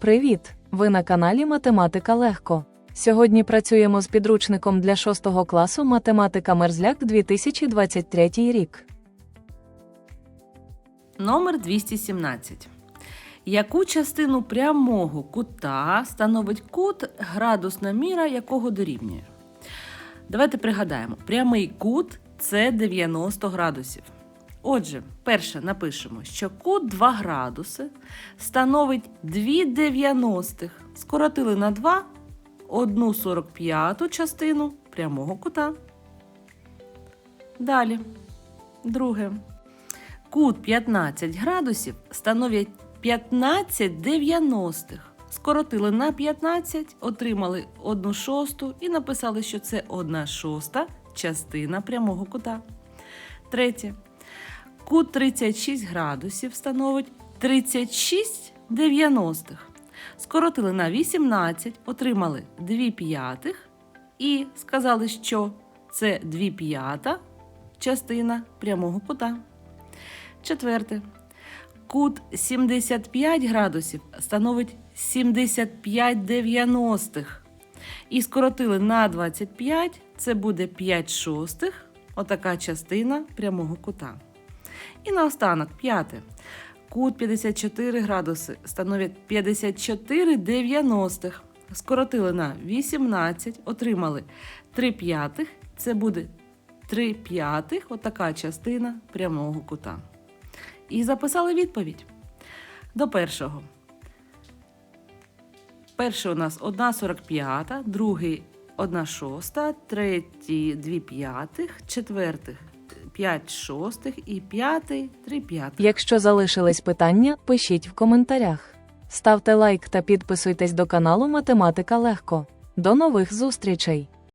Привіт! Ви на каналі Математика Легко. Сьогодні працюємо з підручником для 6 класу Математика Мерзляк 2023 рік. Номер 217. Яку частину прямого кута становить кут, градусна міра якого дорівнює? Давайте пригадаємо: прямий кут це 90 градусів. Отже, перше напишемо, що кут 2 градуси становить 2 дев'яностих. Скоротили на 2 одну 45 частину прямого кута. Далі. Друге. Кут 15 градусів становить 15 дев'яностих. Скоротили на 15, отримали 1 шосту і написали, що це 1 шоста частина прямого кута. Третє. Кут 36 градусів становить 36 дев'яностих. Скоротили на 18, отримали 2 п'ятих і сказали, що це 2 п'ята частина прямого кута. Четверте. Кут 75 градусів становить 75 дев'яностих. І скоротили на 25, це буде 5 шостих, отака частина прямого кута. І наостанок, п'яте. Кут 54 градуси становить 54 дев'яностих. Скоротили на 18, отримали 3 п'ятих, це буде 3 п'ятих, отака частина прямого кута. І записали відповідь до першого. Перший у нас 1 45, другий 1 шоста, третій 2 п'ятих, четвертих 5 шостих і п'ятий 3 п'ятих. Якщо залишились питання, пишіть в коментарях. Ставте лайк та підписуйтесь до каналу Математика Легко. До нових зустрічей!